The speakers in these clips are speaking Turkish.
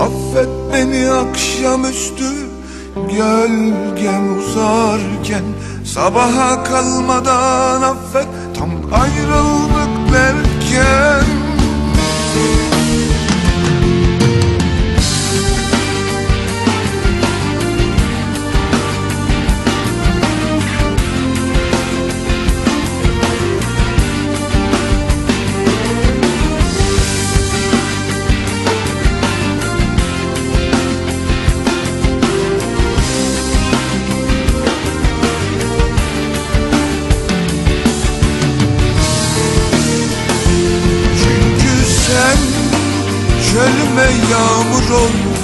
Affet beni akşamüstü gölgem uzarken Sabaha kalmadan affet çölüme yağmur oldun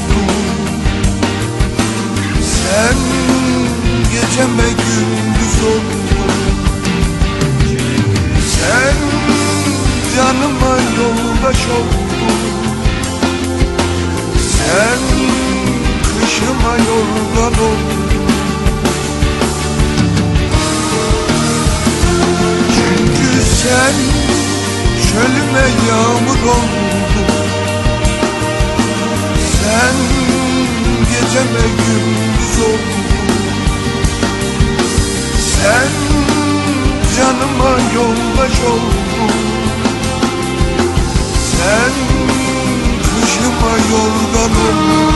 Sen geceme gündüz oldun. Sen canıma yoldaş oldun. Sen kışıma yorgan oldun. Çünkü sen çölüme yağmur oldun Sen geceme gündüz oldun. Sen canıma yoldaş oldun. Sen kışıma yorgan oldun